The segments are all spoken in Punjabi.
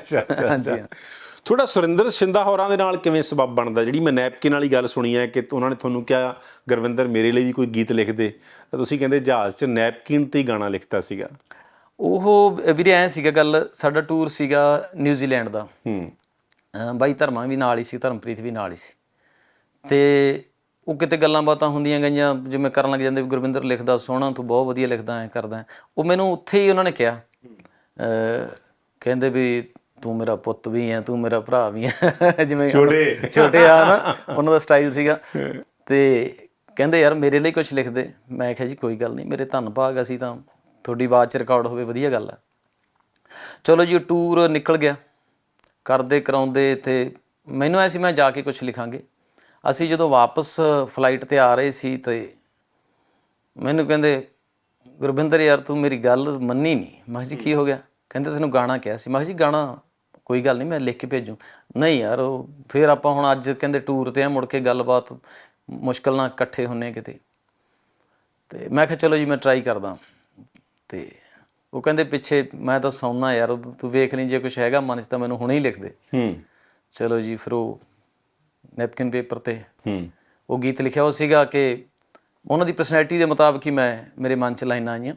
ਅੱਛਾ ਅੱਛਾ ਹਾਂਜੀ, ਅੱਛਾ ਥੋੜਾ ਸੁਰਿੰਦਰ ਸਿੰਧਾ ਹੋਰਾਂ ਦੇ ਨਾਲ ਕਿਵੇਂ ਸਬਬ ਬਣਦਾ? ਜਿਹੜੀ ਮੈਂ ਨੈਪਕਿਨ ਵਾਲੀ ਗੱਲ ਸੁਣੀ ਹੈ ਕਿ ਉਹਨਾਂ ਨੇ ਤੁਹਾਨੂੰ ਕਿਹਾ ਗੁਰਵਿੰਦਰ ਮੇਰੇ ਲਈ ਵੀ ਕੋਈ ਗੀਤ ਲਿਖ ਦੇ। ਤਾਂ ਤੁਸੀਂ ਕਹਿੰਦੇ ਜਹਾਜ਼ 'ਚ ਨੈਪਕਿਨ ਤੇ ਹੀ ਗਾਣਾ ਲਿਖਤਾ ਸੀਗਾ। ਉਹ ਵੀਰੇ ਐ ਸੀਗਾ ਗੱਲ ਸਾਡਾ ਟੂਰ ਸੀਗਾ ਨਿਊਜ਼ੀਲੈਂਡ ਦਾ। ਹੂੰ। ਬਾਈ ਧਰਮਾਂ ਵੀ ਨਾਲ ਹੀ ਸੀ ਧਰਮਪ੍ਰੀਤ ਵੀ ਨਾਲ ਹੀ ਸੀ। ਤੇ ਉਹ ਕਿਤੇ ਗੱਲਾਂ ਬਾਤਾਂ ਹੁੰਦੀਆਂ ਗਈਆਂ ਜਿਵੇਂ ਕਰਨ ਲੱਗ ਜਾਂਦੇ ਗੁਰਵਿੰਦਰ ਲਿਖਦਾ ਸੋਹਣਾ ਤੂੰ ਬਹੁਤ ਵਧੀਆ ਲਿਖਦਾ ਐ ਕਰਦਾ। ਉਹ ਮੈਨੂੰ ਉੱਥੇ ਹੀ ਉਹਨਾਂ ਨੇ ਕਿਹਾ। ਕਹਿੰਦੇ ਵੀ ਤੂੰ ਮੇਰਾ ਪੁੱਤ ਵੀ ਐ ਤੂੰ ਮੇਰਾ ਭਰਾ ਵੀ ਐ। ਜਿਵੇਂ ਛੋਟੇ। ਛੋਟੇ ਆ ਨਾ ਉਹਨਾਂ ਦਾ ਸਟਾਈਲ ਸੀਗਾ। ਤੇ ਕਹਿੰਦੇ ਯਾਰ ਮੇਰੇ ਲਈ ਕੁਝ ਲਿਖ ਦੇ। ਮੈਂ ਕਿਹਾ ਜੀ ਕੋਈ ਗੱਲ ਨਹੀਂ ਮੇਰੇ ਧੰਨ ਭਾਗ ਅਸੀਂ ਤਾਂ। ਤੁਹਾਡੀ ਆਵਾਜ਼ ਚ ਰਿਕਾਰਡ ਹੋਵੇ ਵਧੀਆ ਗੱਲ ਆ। ਚਲੋ ਜੀ ਟੂਰ ਨਿਕਲ ਗਿਆ। ਕਰਦੇ ਕਰਾਉਂਦੇ ਤੇ ਮੈਨੂੰ ਐ ਸੀ ਮੈਂ ਜਾ ਕੇ ਕੁਝ ਲਿਖਾਂਗੇ। ਅਸੀਂ ਜਦੋਂ ਵਾਪਸ ਫਲਾਈਟ ਤੇ ਆ ਰਹੇ ਸੀ ਤੇ ਮੈਨੂੰ ਕਹਿੰਦੇ ਗੁਰਵਿੰਦਰ ਯਾਰ ਤੂੰ ਮੇਰੀ ਗੱਲ ਮੰਨੀ ਨਹੀਂ ਮੈਂ ਜੀ ਕੀ ਹੋ ਗਿਆ? ਕਹਿੰਦੇ ਤੈਨੂੰ ਗਾਣਾ ਕਿਹਾ ਸੀ। ਮੈਂ ਜੀ ਗਾਣਾ ਕੋਈ ਗੱਲ ਨਹੀਂ ਮੈਂ ਲਿਖ ਕੇ ਭੇਜੂ। ਨਹੀਂ ਯਾਰ ਉਹ ਫਿਰ ਆਪਾਂ ਹੁਣ ਅੱਜ ਕਹਿੰਦੇ ਟੂਰ ਤੇ ਆ ਮੁੜ ਕੇ ਗੱਲਬਾਤ ਮੁਸ਼ਕਲ ਨਾਲ ਇਕੱਠੇ ਹੁੰਨੇ ਕਿਤੇ। ਤੇ ਮੈਂ ਕਿਹਾ ਚਲੋ ਜੀ ਮੈਂ ਟਰਾਈ ਕਰਦਾ। ਤੇ ਉਹ ਕਹਿੰਦੇ ਪਿੱਛੇ ਮੈਂ ਤਾਂ ਸੌਣਾ ਯਾਰ ਤੂੰ ਵੇਖ ਲਈ ਜੇ ਕੁਝ ਹੈਗਾ ਮਨ 'ਚ ਤਾਂ ਮੈਨੂੰ ਹੁਣੇ ਹੀ ਲਿਖ ਦੇ। ਹੂੰ। ਚਲੋ ਜੀ ਫਿਰ ਉਹ ਨੈਪਕਿਨ ਪੇਪਰ ਤੇ ਹੂੰ। ਉਹ ਗੀਤ ਲਿਖਿਆ। ਉਹ ਸੀਗਾ ਕਿ ਉਹਨਾਂ ਦੀ ਪਰਸਨੈਲਿਟੀ ਦੇ ਮੁਤਾਬਕ ਹੀ ਮੈਂ ਮੇਰੇ ਮਨ 'ਚ ਲਾਈਨਾਂ ਆਈਆਂ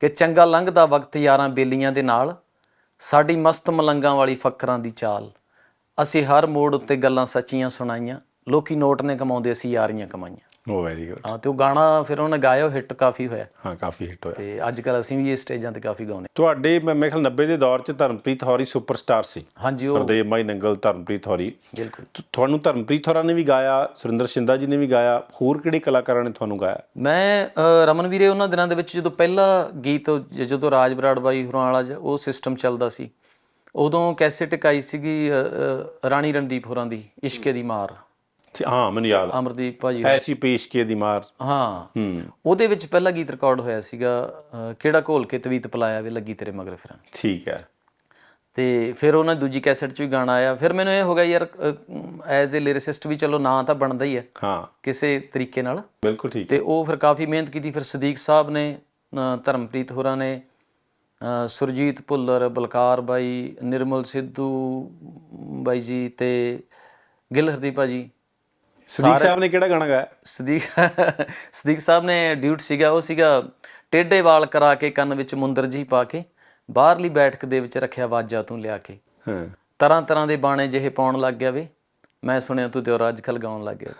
ਕਿ ਚੰਗਾ ਲੰਘਦਾ ਵਕਤ ਯਾਰਾਂ ਬੇਲੀਆਂ ਦੇ ਨਾਲ ਸਾਡੀ ਮਸਤ ਮਲੰਗਾਂ ਵਾਲੀ ਫੱਕਰਾਂ ਦੀ ਚਾਲ। ਅਸੀਂ ਹਰ ਮੋੜ ਉੱਤੇ ਗੱਲਾਂ ਸੱਚੀਆਂ ਸੁਣਾਈਆਂ। ਲੋਕੀ ਨੋਟ ਨੇ ਕਮਾਉਂਦੇ ਅਸੀਂ ਯਾਰੀਆਂ ਕਮਾਈਆਂ। ਉਹ ਵੈਰੀ ਗੁੱਡ ਹਾਂ ਤੇ ਉਹ ਗਾਣਾ ਫਿਰ ਉਹਨੇ ਗਾਇਆ ਹਿੱਟ ਕਾਫੀ ਹੋਇਆ। ਹਾਂ ਕਾਫੀ ਹਿੱਟ ਹੋਇਆ। ਤੇ ਅੱਜ ਕੱਲ ਅਸੀਂ ਵੀ ਇਹ ਸਟੇਜਾਂ ਤੇ ਕਾਫੀ ਗਾਉਂਦੇ ਤੁਹਾਡੇ ਮੈਂ ਮੇਰੇ ਖਿਆਲ 90 ਦੇ ਦੌਰ 'ਚ ਧਰਮਪ੍ਰੀਤ ਹੌਰੀ ਸੁਪਰਸਟਾਰ ਸੀ। ਹਾਂਜੀ ਉਹ ਹਰਦੇਵ ਮਾਈ ਨੰਗਲ ਧਰਮਪ੍ਰੀਤ ਹੌਰੀ। ਬਿਲਕੁਲ। ਤੁਹਾਨੂੰ ਧਰਮਪ੍ਰੀਤ ਹੋਰਾਂ ਨੇ ਵੀ ਗਾਇਆ ਸੁਰਿੰਦਰ ਸਿੰਧਾ ਜੀ ਨੇ ਵੀ ਗਾਇਆ ਹੋਰ ਕਿਹੜੇ ਕਲਾਕਾਰਾਂ ਨੇ ਤੁਹਾਨੂੰ ਗਾਇਆ? ਮੈਂ ਰਮਨ ਵੀਰੇ ਉਹਨਾਂ ਦਿਨਾਂ ਦੇ ਵਿੱਚ ਜਦੋਂ ਪਹਿਲਾ ਗੀਤ ਜਦੋਂ ਰਾਜ ਬਰਾੜ ਬਾਈ ਹੋਰਾਂ ਵਾਲਾ ਉਹ ਸਿਸਟਮ ਚੱਲਦਾ ਸੀ ਉਦੋਂ ਕੈਸੇਟ ਇੱਕ ਆਈ ਸੀਗੀ ਰਾਣੀ ਰਣਦੀਪ ਹੋਰਾਂ ਦੀ ਇਸ਼ਕੇ ਦੀ ਮਾਰ। ਸੀ- ਹਾਂ ਮੈਨੂੰ ਯਾਦ। ਅਮਰਦੀਪ ਭਾਜੀ ਐਸੀ ਪੇਸ਼ਕੇ ਦੀ ਮਾਰ। ਹਾਂ। ਹੂੰ। ਉਹਦੇ ਵਿੱਚ ਪਹਿਲਾ ਗੀਤ ਰਿਕਾਰਡ ਹੋਇਆ ਸੀਗਾ ਕਿਹੜਾ ਘੋਲ ਕੇ ਤਵੀਤ ਪਲਾਇਆ ਵੇ ਲੱਗੀ ਤੇਰੇ ਮਗਰ ਫਿਰਾਂ ਠੀਕ ਹੈ। ਤੇ ਫਿਰ ਉਹਨਾਂ ਦੂਜੀ ਕੈਸੇਟ 'ਚ ਵੀ ਗਾਣਾ ਆਇਆ। ਫਿਰ ਮੈਨੂੰ ਇਹ ਹੋ ਗਿਆ ਯਾਰ ਐਜ਼ ਅ ਲਿਰਿਸਿਸਟ ਵੀ ਚਲੋ ਨਾਂ ਤਾਂ ਬਣਦਾ ਹੀ ਹੈ। ਹਾਂ। ਕਿਸੇ ਤਰੀਕੇ ਨਾਲ। ਬਿਲਕੁਲ ਠੀਕ। ਤੇ ਉਹ ਫਿਰ ਕਾਫੀ ਮਿਹਨਤ ਕੀਤੀ। ਫਿਰ ਸਦੀਕ ਸਾਹਿਬ ਨੇ ਧਰਮਪ੍ਰੀਤ ਹੋਰਾਂ ਨੇ ਸੁਰਜੀਤ ਭੁੱਲਰ ਬਲਕਾਰ ਬਾਈ ਨਿਰਮਲ ਸਿੱਧੂ ਬਾਈ ਜੀ ਤੇ ਗਿੱਲ ਹਰਦੀਪ ਭਾਜੀ ਸਦੀਕ ਸਾਹਿਬ ਨੇ ਕਿਹੜਾ ਗਾਣਾ ਗਾਇਆ? ਸਦੀਕ ਸਦੀਕ ਸਾਹਿਬ ਨੇ ਡਿਊਟ ਸੀਗਾ ਉਹ ਸੀਗਾ ਟੇਢੇ ਵਾਲ ਕਰਾ ਕੇ ਕੰਨ ਵਿੱਚ ਮੁੰਦਰ ਜੀ ਪਾ ਕੇ ਬਾਹਰਲੀ ਬੈਠਕ ਦੇ ਵਿੱਚ ਰੱਖਿਆ ਵਾਜਾ ਤੂੰ ਲਿਆ ਕੇ। ਹਾਂ। ਤਰ੍ਹਾਂ ਤਰ੍ਹਾਂ ਦੇ ਬਾਣੇ ਜਿਹੇ ਪਾਉਣ ਲੱਗ ਗਿਆ ਵੇ ਮੈਂ ਸੁਣਿਆ ਤੂੰ ਦਿਉਰਾ ਅੱਜ ਕੱਲ ਗਾਉਣ ਲੱਗ ਗਿਆ।